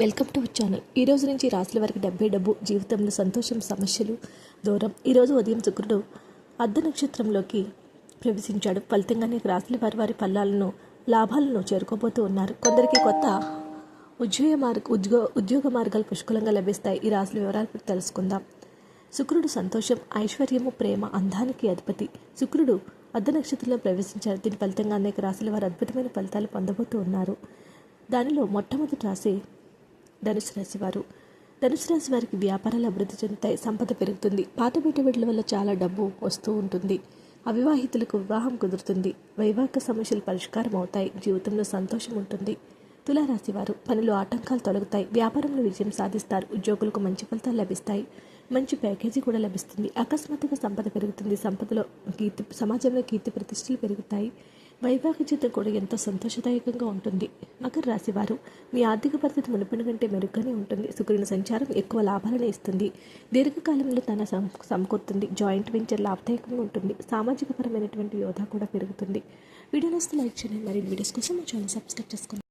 Welcome to వచ్చాను ఈరోజు నుంచి రాశుల వారికి డెబ్బై డబ్బు జీవితంలో సంతోషం సమస్యలు దూరం. ఈరోజు ఉదయం శుక్రుడు అర్ధ నక్షత్రంలోకి ప్రవేశించాడు. ఫలితంగానే రాశుల వారి వారి ఫలాలను లాభాలను చేరుకోబోతూ ఉన్నారు. కొందరికి కొత్త ఉద్యోగ మార్గ ఉద్యోగ ఉద్యోగ మార్గాలు పుష్కలంగా లభిస్తాయి. ఈ రాశుల వివరాలు తెలుసుకుందాం. శుక్రుడు సంతోషం ఐశ్వర్యము ప్రేమ అందానికి అధిపతి. శుక్రుడు అర్ధ నక్షత్రంలో ప్రవేశించారు దీని ఫలితంగా అనేక రాశుల వారు అద్భుతమైన ఫలితాలు పొందబోతూ ఉన్నారు. దానిలో మొట్టమొదటి రాశి ధనుసు రాశి వారు. ధనుసు రాశి వారికి వ్యాపారాలు అభివృద్ధి చెందుతాయి సంపద పెరుగుతుంది. పాత పెట్టుబడుల వల్ల చాలా డబ్బు వస్తూ ఉంటుంది. అవివాహితులకు వివాహం కుదురుతుంది. వైవాహిక సమస్యలు పరిష్కారం అవుతాయి. జీవితంలో సంతోషం ఉంటుంది. తులారాశి వారు పనులు ఆటంకాలు తొలగుతాయి. వ్యాపారంలో విజయం సాధిస్తారు. ఉద్యోగులకు మంచి ఫలితాలు లభిస్తాయి. మంచి ప్యాకేజీ కూడా లభిస్తుంది. అకస్మాత్తుగా సంపద పెరుగుతుంది. సంపదలో కీర్తి సమాజంలో కీర్తి ప్రతిష్టలు పెరుగుతాయి. వైవాహిక జీవితం కూడా ఎంతో సంతోషదాయకంగా ఉంటుంది. మకర రాశి వారు మీ ఆర్థిక పరిస్థితి మునుపటి కంటే మెరుగ్గానే ఉంటుంది. శుక్రుని సంచారం ఎక్కువ లాభాలను ఇస్తుంది. దీర్ఘకాలంలో తన సమ సమకూరుతుంది. జాయింట్ వెంచర్ లాభదాయకంగా ఉంటుంది. సామాజిక పరమైనటువంటి యోధ కూడా పెరుగుతుంది. వీడియో వస్తే లైక్ చేయండి. మరిన్ని వీడియోస్ కోసం మా ఛానల్ సబ్స్క్రైబ్ చేసుకోండి.